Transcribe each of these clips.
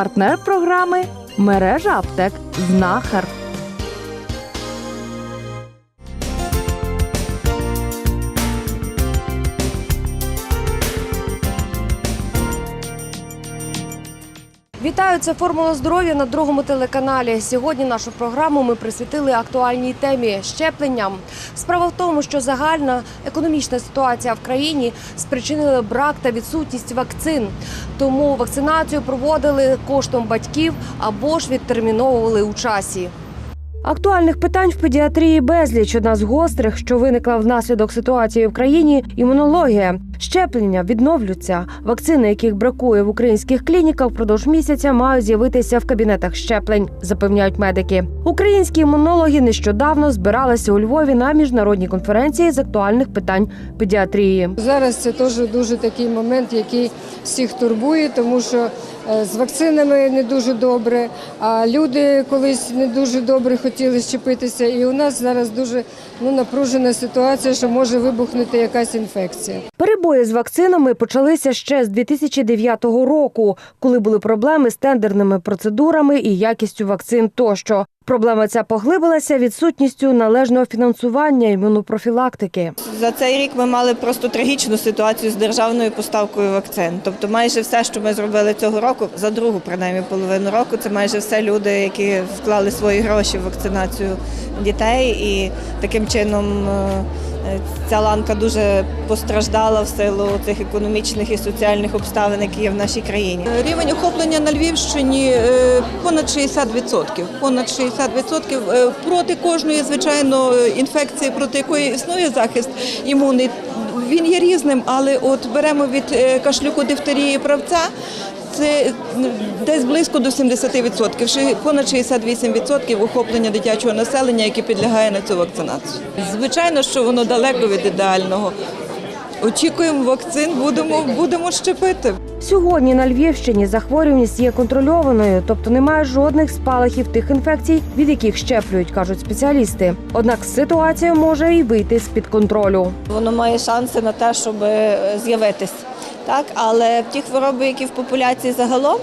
партнер програми мережа аптек Знахар. Вітаю, це формула здоров'я на другому телеканалі. Сьогодні нашу програму ми присвятили актуальній темі щепленням. Справа в тому, що загальна економічна ситуація в країні спричинила брак та відсутність вакцин. Тому вакцинацію проводили коштом батьків або ж відтерміновували у часі. Актуальних питань в педіатрії безліч. Одна з гострих, що виникла внаслідок ситуації в країні, імунологія. Щеплення відновлюються. Вакцини, яких бракує в українських клініках, впродовж місяця мають з'явитися в кабінетах щеплень, запевняють медики. Українські імунологи нещодавно збиралися у Львові на міжнародній конференції з актуальних питань педіатрії. Зараз це теж дуже такий момент, який всіх турбує, тому що е, з вакцинами не дуже добре, а люди колись не дуже добре хотіли щепитися. І у нас зараз дуже ну, напружена ситуація, що може вибухнути якась інфекція. Перебої з вакцинами почалися ще з 2009 року, коли були проблеми з тендерними процедурами і якістю вакцин тощо. Проблема ця поглибилася відсутністю належного фінансування імунопрофілактики. За цей рік ми мали просто трагічну ситуацію з державною поставкою вакцин. Тобто, майже все, що ми зробили цього року, за другу принаймні половину року, це майже все люди, які вклали свої гроші в вакцинацію дітей, і таким чином е, ця ланка дуже постраждала в силу цих економічних і соціальних обставин, які є в нашій країні. Рівень охоплення на Львівщині е, понад 60%. Понад 60% Е, проти кожної, звичайно, інфекції, проти якої існує захист імунний. Він є різним, але от беремо від е, кашлюку, дифтерії, правця. Це десь близько до 70%, ще понад 68% охоплення дитячого населення, яке підлягає на цю вакцинацію. Звичайно, що воно далеко від ідеального. Очікуємо вакцин, будемо, будемо щепити. Сьогодні на Львівщині захворюваність є контрольованою, тобто немає жодних спалахів тих інфекцій, від яких щеплюють, кажуть спеціалісти. Однак ситуація може і вийти з під контролю. Воно має шанси на те, щоб е, з'явитись. Так, але ті хвороби, які в популяції загалом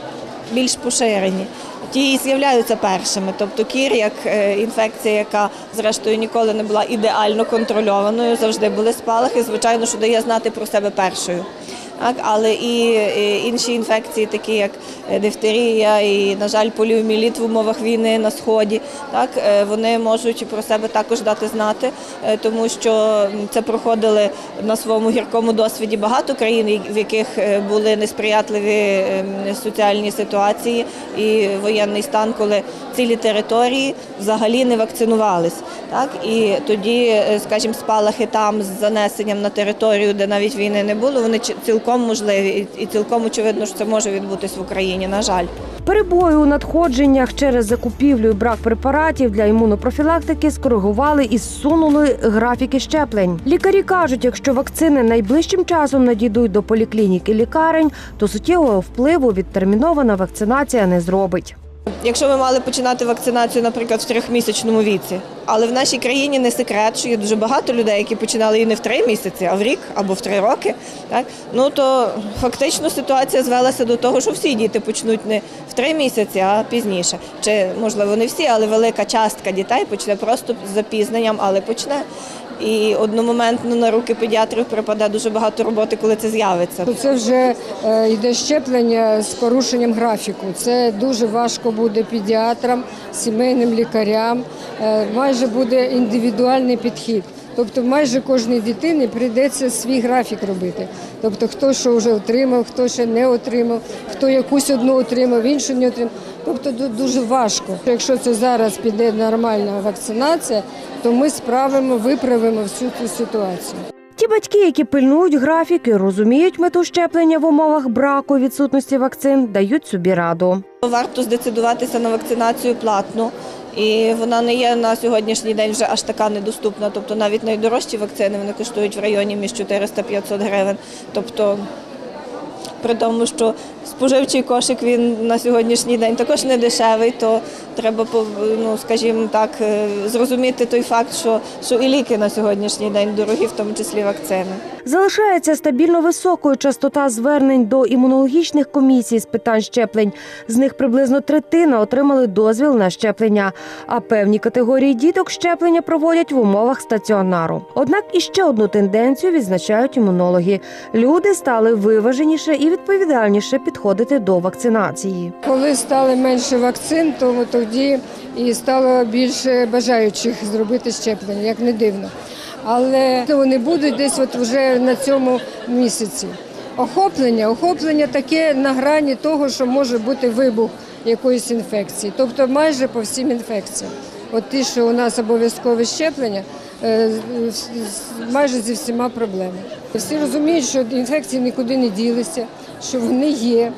більш поширені, ті і з'являються першими. Тобто кір, як е, інфекція, яка зрештою ніколи не була ідеально контрольованою, завжди були спалахи. Звичайно, що дає знати про себе першою. Так, але і інші інфекції, такі як е, дифтерія і, на жаль, поліоміеліт в умовах війни на сході, так е, вони можуть про себе також дати знати, е, тому що це проходили на своєму гіркому досвіді багато країн, в яких були несприятливі е, соціальні ситуації і воєнний стан, коли цілі території взагалі не вакцинувались. Так і тоді, скажімо, спалахи там з занесенням на територію, де навіть війни не було, вони чи- цілком можливі і- цілком очевидно, що це може відбутись в Україні. На жаль. Перебої у надходженнях через закупівлю і брак препаратів для імунопрофілактики скоригували і зсунули графіки щеплень. Лікарі кажуть, якщо вакцини найближчим часом надійдуть до поліклінік і лікарень, то суттєвого впливу відтермінована вакцинація не зробить. Якщо ми мали починати вакцинацію, наприклад, в трьохмісячному віці, але в нашій країні не секрет, що є дуже багато людей, які починали і не в три місяці, а в рік або в три роки. Так ну то фактично ситуація звелася до того, що всі діти почнуть не в три місяці, а пізніше. Чи можливо не всі, але велика частка дітей почне просто з запізненням, але почне. І одномоментно на руки педіатрів припаде дуже багато роботи, коли це з'явиться. Це вже е, йде щеплення з порушенням графіку. Це дуже важко буде педіатрам, сімейним лікарям. Е, Майже буде індивідуальний підхід. Тобто майже кожній дитині прийдеться свій графік робити. Тобто хто що вже отримав, хто ще не отримав, хто якусь одну отримав, іншу не отримав. Тобто дуже важко. Якщо це зараз піде нормальна вакцинація, то ми справимо, виправимо всю цю ситуацію. Ті батьки, які пильнують графіки, розуміють мету щеплення в умовах браку відсутності вакцин, дають собі раду. Варто здецидуватися на вакцинацію платну. І вона не є на сьогоднішній день вже аж така недоступна. Тобто навіть найдорожчі вакцини вони коштують в районі між 400-500 гривень. Тобто, при тому, що споживчий кошик він на сьогоднішній день також не дешевий, то треба, ну, скажімо так, е, зрозуміти той факт, що, що і ліки на сьогоднішній день дорогі, в тому числі вакцини. Залишається стабільно високою частота звернень до імунологічних комісій з питань щеплень. З них приблизно третина отримали дозвіл на щеплення. А певні категорії діток щеплення проводять в умовах стаціонару. Однак і ще одну тенденцію відзначають імунологи: люди стали виваженіше і відповідальніше підходити до вакцинації. Коли стало менше вакцин, то тоді і стало більше бажаючих зробити щеплення, як не дивно. Але вони будуть десь от вже на цьому місяці. Охоплення, охоплення таке на грані того, що може бути вибух якоїсь інфекції, тобто майже по всім інфекціям. От ті, що у нас обов'язкове щеплення, е, майже зі всіма проблемами. Всі розуміють, що інфекції нікуди не ділися, що вони є.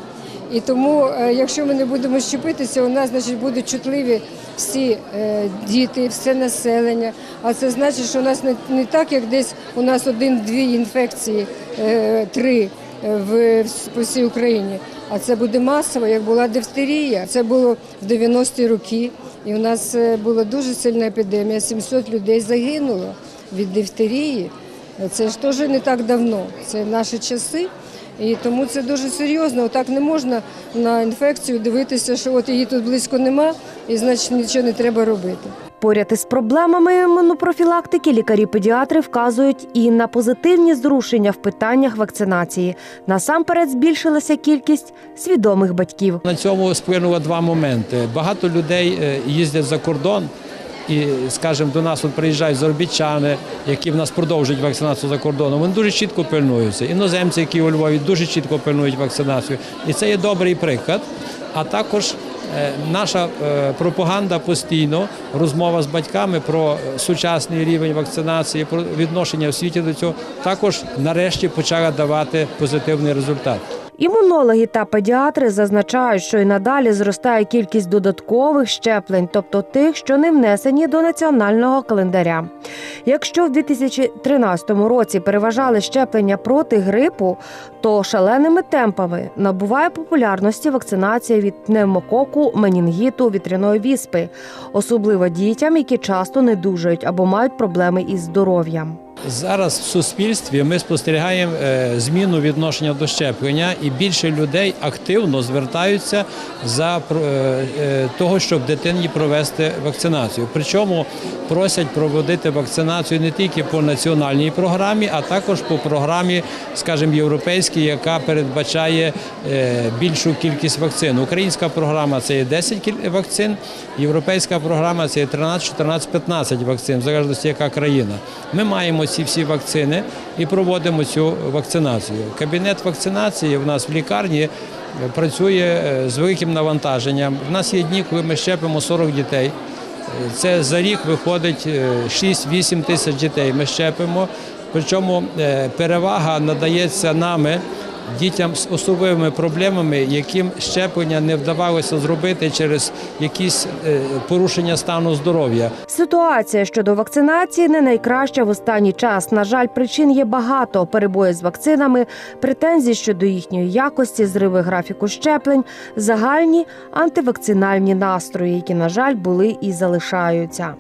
І тому, е, якщо ми не будемо щепитися, у нас значить будуть чутливі всі е, діти, все населення. А це значить, що у нас не, так, як десь у нас один-дві інфекції, е, три в, по всій Україні. А це буде масово, як була дифтерія. Це було в 90-ті роки. І у нас була дуже сильна епідемія. 700 людей загинуло від дифтерії. Це ж теж не так давно. Це наші часи. І тому це дуже серйозно. Отак не можна на інфекцію дивитися, що от її тут близько нема, і значить нічого не треба робити. Поряд із проблемами імунопрофілактики лікарі-педіатри вказують і на позитивні зрушення в питаннях вакцинації. Насамперед збільшилася кількість свідомих батьків. На цьому вплинуло два моменти. Багато людей е, їздять за кордон. І, скажімо, до нас приїжджають заробітчани, які в нас продовжують вакцинацію за кордоном. Вони дуже чітко пильнуються. Іноземці, які у Львові, дуже чітко пильнують вакцинацію. І це є добрий приклад. А також е, наша е, пропаганда постійно, розмова з батьками про сучасний рівень вакцинації, про відношення в світі до цього, також нарешті почала давати позитивний результат. Імунологи та педіатри зазначають, що і надалі зростає кількість додаткових щеплень, тобто тих, що не внесені до національного календаря. Якщо в 2013 році переважали щеплення проти грипу, то шаленими темпами набуває популярності вакцинація від пневмококу, менінгіту, вітряної віспи, особливо дітям, які часто не дужають або мають проблеми із здоров'ям. Зараз в суспільстві ми спостерігаємо е, зміну відношення до щеплення, і більше людей активно звертаються за е, е, того, щоб дитині провести вакцинацію. Причому просять проводити вакцинацію не тільки по національній програмі, а також по програмі, скажімо, європейській, яка передбачає більшу кількість вакцин. Українська програма це є 10 кіль- вакцин, європейська програма це є 13, 14, 15 вакцин, в залежності яка країна. Ми маємо ці всі вакцини і проводимо цю вакцинацію. Кабінет вакцинації в нас в лікарні е, працює е, з великим навантаженням. У нас є дні, коли ми щепимо 40 дітей. Е, Це за рік виходить е, 6-8 тисяч дітей. Ми щепимо. Причому е, перевага надається нами дітям з особливими проблемами, яким щеплення не вдавалося зробити через якісь е, порушення стану здоров'я. Ситуація щодо вакцинації не найкраща в останній час. На жаль, причин є багато: перебої з вакцинами, претензії щодо їхньої якості, зриви графіку щеплень, загальні антивакцинальні настрої, які, на жаль, були і залишаються.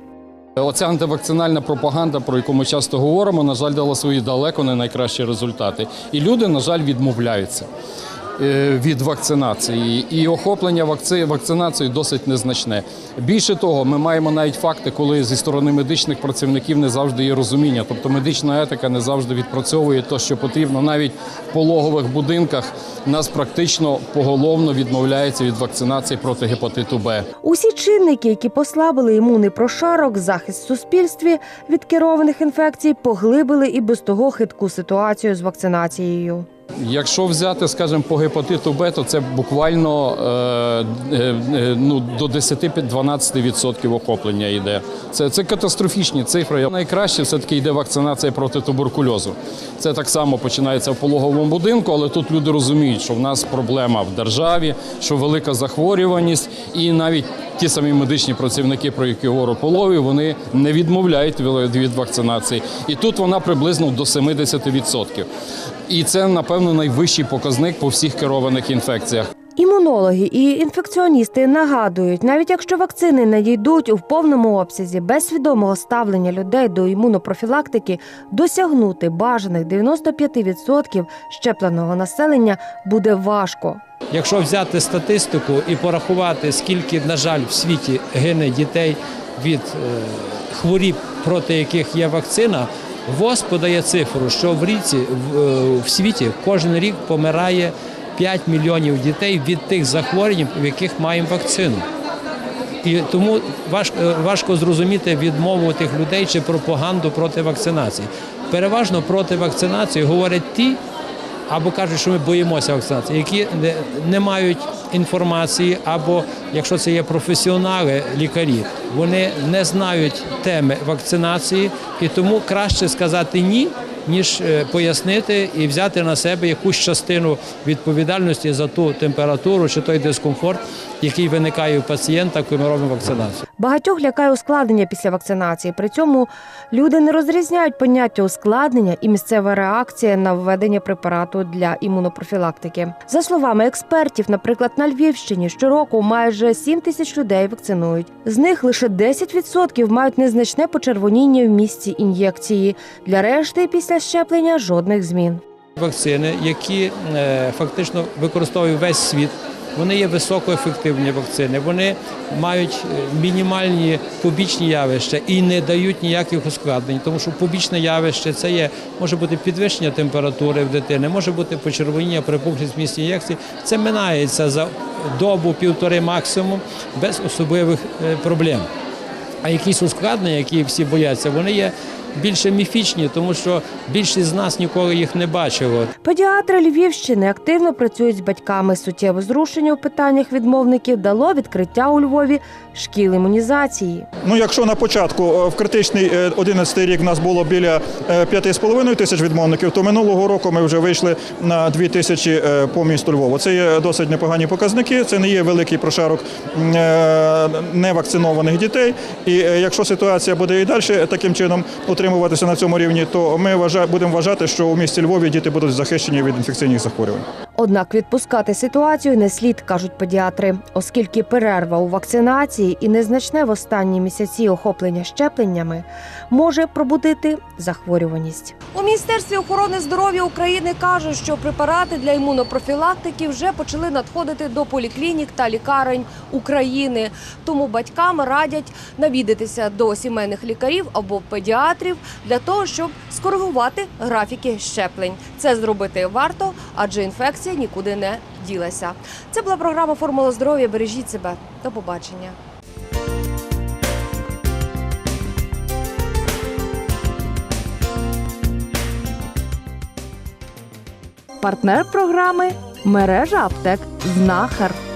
Оця антивакцинальна пропаганда, про яку ми часто говоримо, на жаль, дала свої далеко не найкращі результати. І люди, на жаль, відмовляються е, від вакцинації. І охоплення вакци... вакцинацією досить незначне. Більше того, ми маємо навіть факти, коли зі сторони медичних працівників не завжди є розуміння. Тобто медична етика не завжди відпрацьовує те, що потрібно. Навіть в пологових будинках нас практично поголовно відмовляється від вакцинації проти гепатиту Б. Усі чинники, які послабили імунний прошарок, захист в суспільстві від керованих інфекцій, поглибили і без того хитку ситуацію з вакцинацією. Якщо взяти, скажімо, по гепатиту Б, то це буквально е, е, е, ну, до 10-12% охоплення йде. Це, це катастрофічні цифри. Найкраще все-таки йде вакцинація проти туберкульозу. Це так само починається в пологовому будинку, але тут люди розуміють, що в нас проблема в державі, що велика захворюваність, і навіть ті самі медичні працівники, про які говорю полові, вони не відмовляють від вакцинації. І тут вона приблизно до 70%. І це, напевно, найвищий показник по всіх керованих інфекціях. Імунологи і інфекціоністи нагадують, навіть якщо вакцини надійдуть у повному обсязі без свідомого ставлення людей до імунопрофілактики, досягнути бажаних 95% щепленого населення буде важко. Якщо взяти статистику і порахувати, скільки, на жаль, в світі гине дітей від е, хворіб, проти яких є вакцина, ВОЗ подає цифру, що в ріці в, е, світі кожен рік помирає 5 мільйонів дітей від тих захворювань, в яких маємо вакцину. І тому важко, важко зрозуміти відмову тих людей чи пропаганду проти вакцинації. Переважно проти вакцинації говорять ті, або кажуть, що ми боїмося вакцинації, які не, не мають інформації, або якщо це є професіонали, лікарі, вони не знають теми вакцинації, і тому краще сказати ні. Ніж е, пояснити і взяти на себе якусь частину відповідальності за ту температуру чи той дискомфорт, який виникає у пацієнта, коли ми робимо вакцинацію. Багатьох лякає ускладнення після вакцинації. При цьому люди не розрізняють поняття ускладнення і місцева реакція на введення препарату для імунопрофілактики. За словами експертів, наприклад, на Львівщині щороку майже 7 тисяч людей вакцинують. З них лише 10% мають незначне почервоніння в місці ін'єкції. Для решти після щеплення жодних змін. Вакцини, які е, фактично використовує весь світ. Вони є високоефективні вакцини, вони мають е, мінімальні побічні явища і не дають ніяких ускладнень, тому що побічне явище це є може бути підвищення температури в дитини, може бути почервоніння, припухлість місці ін'єкції. Це минається за добу, півтори максимум без особливих е, проблем. А якісь ускладнення, які всі бояться, вони є більше міфічні, тому що більшість з нас ніколи їх не бачило. Педіатри Львівщини активно працюють з батьками. Суттєве зрушення у питаннях відмовників дало відкриття у Львові шкіл імунізації. Ну, якщо на початку е, в критичний е, 11 рік нас було біля е, 5,5 тисяч відмовників, то минулого року ми вже вийшли на 2 тисячі е, по місту Львову. Це є досить непогані показники. Це не є великий прошарок е, невакцинованих дітей. І е, якщо ситуація буде і далі таким чином утримуватися на цьому рівні, то ми будемо вважати, що у місті Львові діти будуть захищені від інфекційних захворювань. Однак відпускати ситуацію не слід, кажуть педіатри, оскільки перерва у вакцинації і незначне в останні місяці охоплення щепленнями може пробудити захворюваність. У міністерстві охорони здоров'я України кажуть, що препарати для імунопрофілактики вже почали надходити до поліклінік та лікарень України. Тому батькам радять навідатися до сімейних лікарів або педіатрів для того, щоб скоригувати графіки щеплень. Це зробити варто, адже інфекція нікуди не ділася. Це була програма Формула здоров'я. Бережіть себе. До побачення. Партнер програми мережа аптек Знахар.